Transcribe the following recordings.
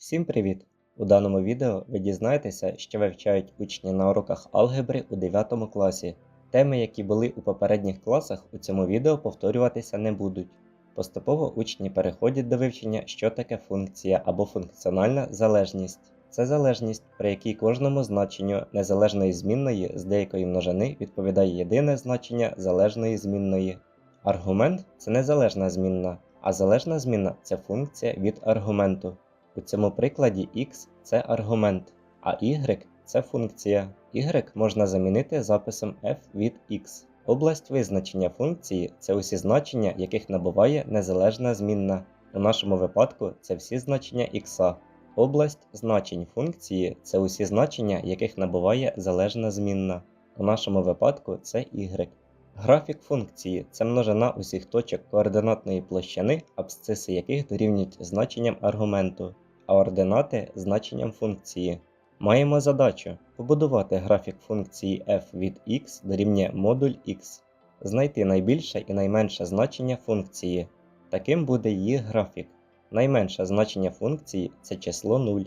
Всім привіт! У даному відео ви дізнаєтеся, що вивчають учні на уроках алгебри у 9 класі. Теми, які були у попередніх класах, у цьому відео повторюватися не будуть. Поступово учні переходять до вивчення, що таке функція або функціональна залежність. Це залежність, при якій кожному значенню незалежної змінної з деякої множини відповідає єдине значення залежної змінної. Аргумент це незалежна змінна, а залежна змінна це функція від аргументу. У цьому прикладі x це аргумент, а y це функція. y можна замінити записом f від x. Область визначення функції це усі значення, яких набуває незалежна змінна. У нашому випадку це всі значення x. Область значень функції це усі значення, яких набуває залежна змінна. У нашому випадку це y. Графік функції це множина усіх точок координатної площини, абсциси яких дорівнюють значенням аргументу, а ординати значенням функції. Маємо задачу побудувати графік функції f від x дорівнює модуль x, знайти найбільше і найменше значення функції. Таким буде її графік. Найменше значення функції це число 0,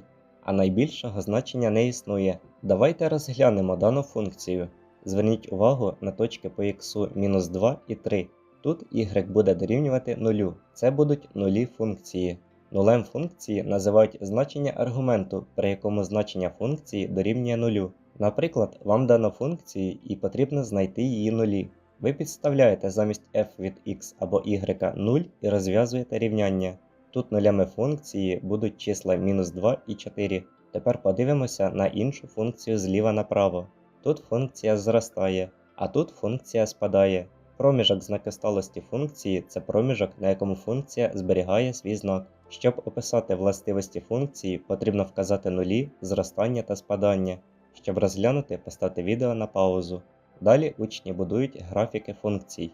а найбільшого значення не існує. Давайте розглянемо дану функцію. Зверніть увагу на точки по х мінус 2 і 3. Тут y буде дорівнювати 0. Це будуть нулі функції. Нулем функції називають значення аргументу, при якому значення функції дорівнює 0. Наприклад, вам дано функцію і потрібно знайти її нулі. Ви підставляєте замість f від x або y 0 і розв'язуєте рівняння. Тут нулями функції будуть числа мінус 2 і 4. Тепер подивимося на іншу функцію зліва направо. Тут функція зростає, а тут функція спадає. Проміжок знакосталості функції це проміжок, на якому функція зберігає свій знак. Щоб описати властивості функції, потрібно вказати нулі, зростання та спадання. Щоб розглянути, поставте відео на паузу. Далі учні будують графіки функцій.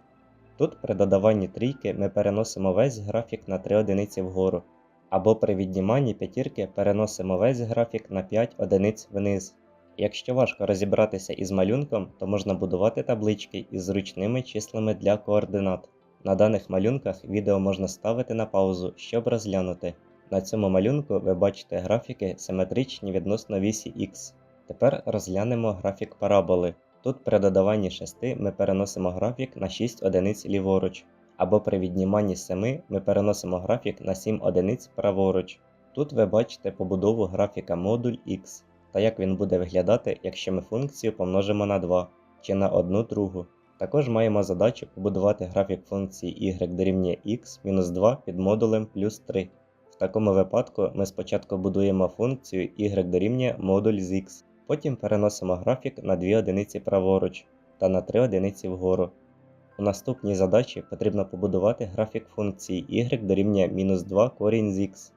Тут при додаванні трійки ми переносимо весь графік на 3 одиниці вгору, або при відніманні п'ятірки переносимо весь графік на 5 одиниць вниз. Якщо важко розібратися із малюнком, то можна будувати таблички із зручними числами для координат. На даних малюнках відео можна ставити на паузу, щоб розглянути. На цьому малюнку ви бачите графіки симетричні відносно вісі Х. Тепер розглянемо графік параболи. Тут при додаванні 6 ми переносимо графік на 6 одиниць ліворуч, або при відніманні 7 ми переносимо графік на 7 одиниць праворуч. Тут ви бачите побудову графіка модуль Х та як він буде виглядати, якщо ми функцію помножимо на 2 чи на 1 другу. Також маємо задачу побудувати графік функції y дорівнює x мінус 2 під модулем плюс 3. В такому випадку ми спочатку будуємо функцію y дорівнює модуль з x, потім переносимо графік на 2 одиниці праворуч та на 3 одиниці вгору. У наступній задачі потрібно побудувати графік функції y дорівнює мінус 2 корінь з x.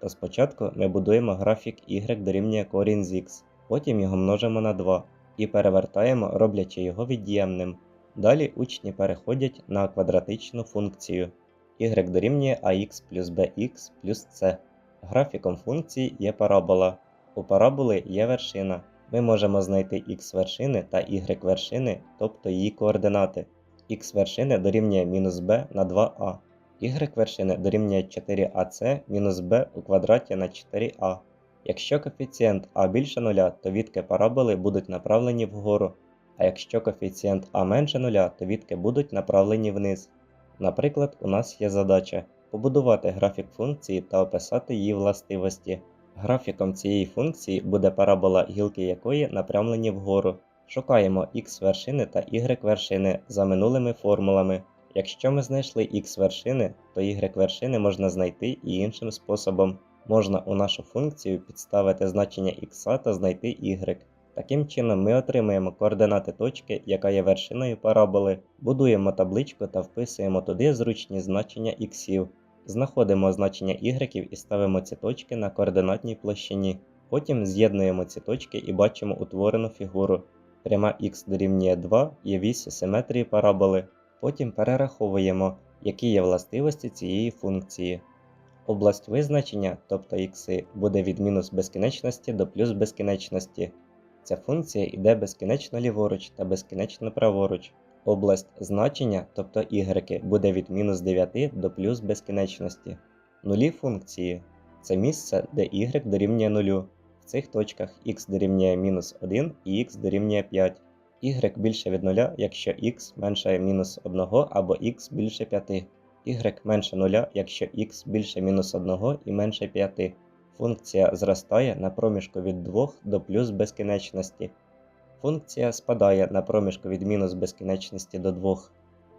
То спочатку ми будуємо графік y дорівнює корінь з x, потім його множимо на 2 і перевертаємо, роблячи його від'ємним. Далі учні переходять на квадратичну функцію y дорівнює ax плюс bx плюс c. Графіком функції є парабола. У параболи є вершина. Ми можемо знайти x вершини та y вершини, тобто її координати. x вершини дорівнює мінус b на 2a, y вершини дорівнює 4ac мінус b у квадраті на 4a. Якщо коефіцієнт а більше нуля, то відки параболи будуть направлені вгору а якщо коефіцієнт а менше нуля, то відки будуть направлені вниз. Наприклад, у нас є задача побудувати графік функції та описати її властивості. Графіком цієї функції буде парабола, гілки якої напрямлені вгору. Шукаємо x вершини та y вершини за минулими формулами. Якщо ми знайшли x вершини, то y вершини можна знайти і іншим способом. Можна у нашу функцію підставити значення x та знайти y. Таким чином ми отримуємо координати точки, яка є вершиною параболи, будуємо табличку та вписуємо туди зручні значення іксів. Знаходимо значення y і ставимо ці точки на координатній площині. Потім з'єднуємо ці точки і бачимо утворену фігуру. Пряма х дорівнює 2 є вісь симетрії параболи. Потім перераховуємо, які є властивості цієї функції. Область визначення, тобто ікси, буде від мінус безкінечності до плюс безкінечності. Ця функція йде безкінечно ліворуч та безкінечно праворуч. Область значення, тобто y, буде від мінус 9 до плюс безкінечності. Нулі функції це місце, де y дорівнює 0. В цих точках x дорівнює мінус 1 і x дорівнює 5. y більше від 0, якщо x менше мінус 1 або x більше 5. y менше 0, якщо x більше мінус 1 і менше 5. Функція зростає на проміжку від 2 до плюс безкінечності. Функція спадає на проміжку від мінус безкінечності до 2.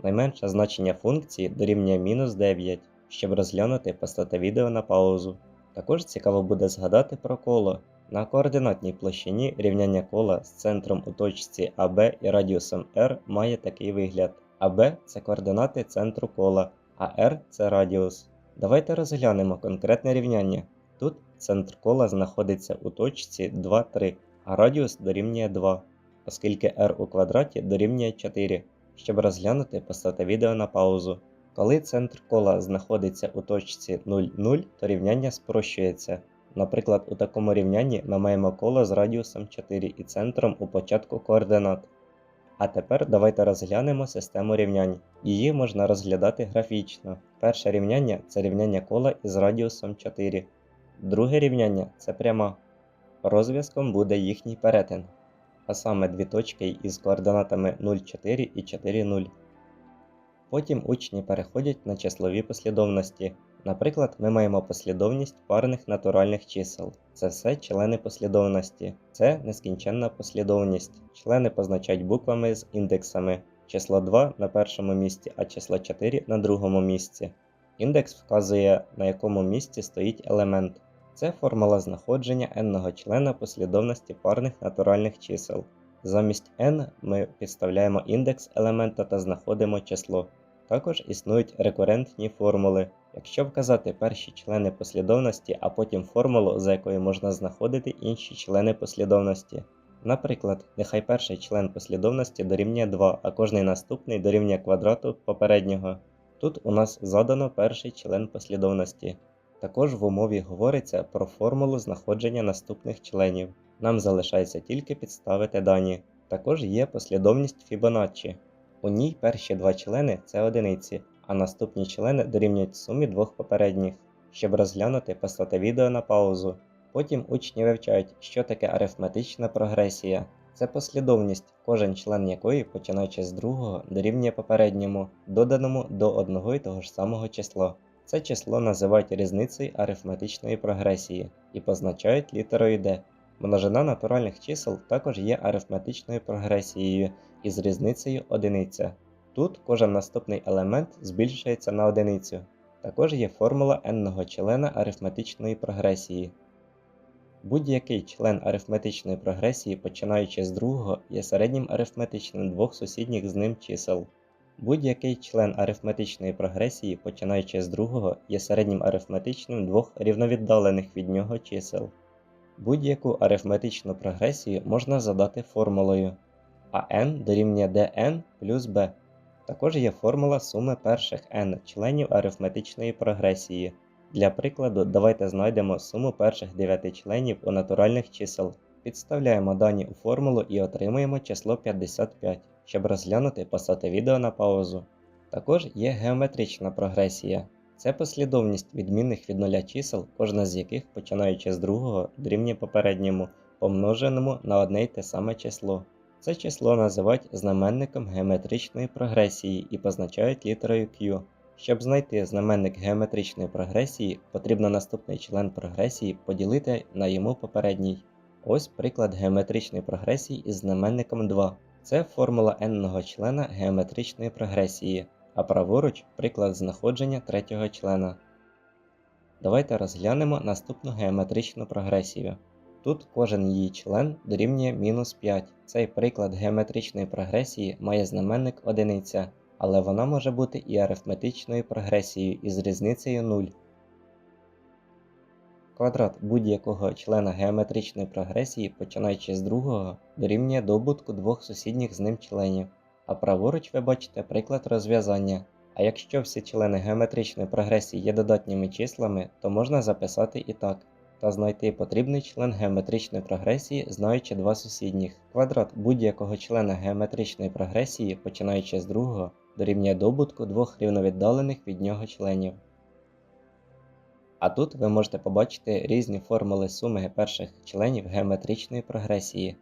Найменше значення функції дорівнює мінус 9. Щоб розглянути, поставте відео на паузу. Також цікаво буде згадати про коло. На координатній площині рівняння кола з центром у точці АБ і радіусом R має такий вигляд. АБ це координати центру кола, а R це радіус. Давайте розглянемо конкретне рівняння. Тут центр кола знаходиться у точці 2, 3, а радіус дорівнює 2, оскільки r у квадраті дорівнює 4. Щоб розглянути, поставте відео на паузу. Коли центр кола знаходиться у точці 0, 0, то рівняння спрощується. Наприклад, у такому рівнянні ми маємо коло з радіусом 4 і центром у початку координат. А тепер давайте розглянемо систему рівнянь. Її можна розглядати графічно. Перше рівняння це рівняння кола із радіусом 4. Друге рівняння це пряма. Розв'язком буде їхній перетин, а саме дві точки із координатами 0,4 і 4,0. Потім учні переходять на числові послідовності. Наприклад, ми маємо послідовність парних натуральних чисел. Це все члени послідовності. Це нескінченна послідовність. Члени позначають буквами з індексами. Число 2 на першому місці, а число 4 на другому місці. Індекс вказує, на якому місці стоїть елемент. Це формула знаходження n-го члена послідовності парних натуральних чисел. Замість n ми підставляємо індекс елемента та знаходимо число. Також існують рекурентні формули. Якщо вказати перші члени послідовності, а потім формулу, за якою можна знаходити інші члени послідовності. Наприклад, нехай перший член послідовності дорівнює 2, а кожний наступний дорівнює квадрату попереднього. Тут у нас задано перший член послідовності. Також в умові говориться про формулу знаходження наступних членів. Нам залишається тільки підставити дані. Також є послідовність Фібоначчі. У ній перші два члени це одиниці, а наступні члени дорівнюють сумі двох попередніх. Щоб розглянути, поставте відео на паузу. Потім учні вивчають, що таке арифметична прогресія. Це послідовність, кожен член якої, починаючи з другого, дорівнює попередньому, доданому до одного і того ж самого числа. Це число називають різницею арифметичної прогресії і позначають літерою D. Множина натуральних чисел також є арифметичною прогресією із різницею одиниця. Тут кожен наступний елемент збільшується на одиницю. Також є формула n-го члена арифметичної прогресії. Будь-який член арифметичної прогресії, починаючи з другого, є середнім арифметичним двох сусідніх з ним чисел. Будь-який член арифметичної прогресії, починаючи з другого, є середнім арифметичним двох рівновіддалених від нього чисел. Будь-яку арифметичну прогресію можна задати формулою а n дорівнює dn плюс b. Також є формула суми перших n членів арифметичної прогресії. Для прикладу, давайте знайдемо суму перших 9 членів у натуральних чисел. Підставляємо дані у формулу і отримуємо число 55. Щоб розглянути, поставте відео на паузу. Також є геометрична прогресія. Це послідовність відмінних від нуля чисел, кожна з яких, починаючи з другого, дорівнює попередньому, помноженому на одне й те саме число. Це число називають знаменником геометричної прогресії і позначають літерою Q. Щоб знайти знаменник геометричної прогресії, потрібно наступний член прогресії поділити на йому попередній. Ось приклад геометричної прогресії із знаменником 2. Це формула n-го члена геометричної прогресії, а праворуч приклад знаходження третього члена. Давайте розглянемо наступну геометричну прогресію. Тут кожен її член дорівнює мінус 5. Цей приклад геометричної прогресії має знаменник одиниця, але вона може бути і арифметичною прогресією із різницею 0. Квадрат будь-якого члена геометричної прогресії, починаючи з другого, дорівнює добутку двох сусідніх з ним членів. А праворуч ви бачите приклад розв'язання. А якщо всі члени геометричної прогресії є додатніми числами, то можна записати і так та знайти потрібний член геометричної прогресії, знаючи два сусідніх. Квадрат будь-якого члена геометричної прогресії, починаючи з другого, дорівнює добутку двох рівновіддалених від нього членів. А тут ви можете побачити різні формули суми перших членів геометричної прогресії.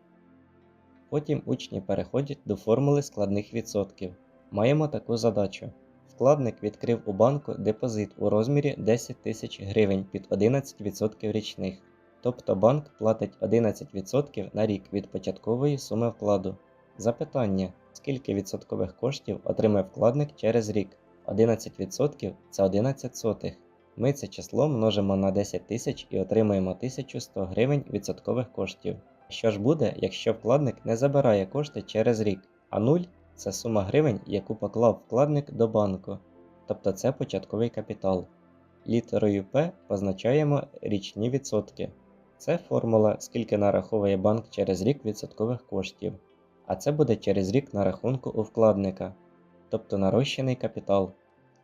Потім учні переходять до формули складних відсотків. Маємо таку задачу. Вкладник відкрив у банку депозит у розмірі 10 тисяч гривень під 11% річних. Тобто банк платить 11% на рік від початкової суми вкладу. Запитання: скільки відсоткових коштів отримає вкладник через рік? 11% це 11 сотих. Ми це число множимо на 10 тисяч і отримуємо 1100 гривень відсоткових коштів. Що ж буде, якщо вкладник не забирає кошти через рік, а 0 це сума гривень, яку поклав вкладник до банку, тобто це початковий капітал. Літерою П позначаємо річні відсотки. Це формула, скільки нараховує банк через рік відсоткових коштів, а це буде через рік на рахунку у вкладника, тобто нарощений капітал.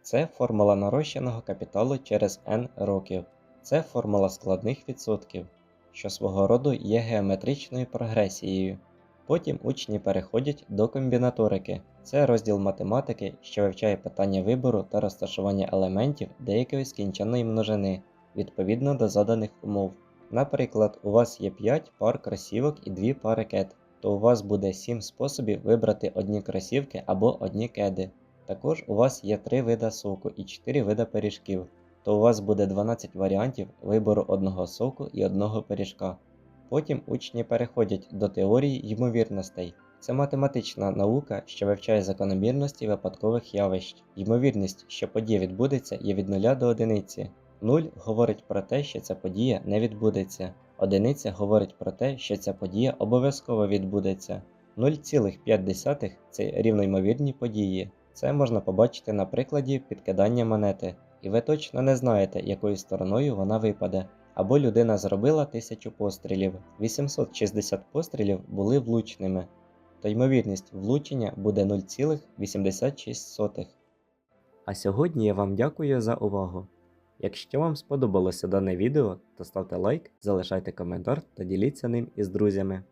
Це формула нарощеного капіталу через n років. Це формула складних відсотків, що свого роду є геометричною прогресією. Потім учні переходять до комбінаторики. Це розділ математики, що вивчає питання вибору та розташування елементів деякої скінченої множини відповідно до заданих умов. Наприклад, у вас є 5 пар кросівок і 2 пари кед, то у вас буде 7 способів вибрати одні кросівки або одні кеди. Також у вас є 3 вида соку і 4 вида пиріжків, то у вас буде 12 варіантів вибору одного соку і одного пиріжка. Потім учні переходять до теорії ймовірностей. Це математична наука, що вивчає закономірності випадкових явищ. Ймовірність, що подія відбудеться, є від 0 до 1. 0 говорить про те, що ця подія не відбудеться. Одиниця говорить про те, що ця подія обов'язково відбудеться. 0,5 це рівноймовірні події. Це можна побачити на прикладі підкидання монети, і ви точно не знаєте, якою стороною вона випаде. Або людина зробила 1000 пострілів, 860 пострілів були влучними, то ймовірність влучення буде 0,86. А сьогодні я вам дякую за увагу. Якщо вам сподобалося дане відео, то ставте лайк, залишайте коментар та діліться ним із друзями.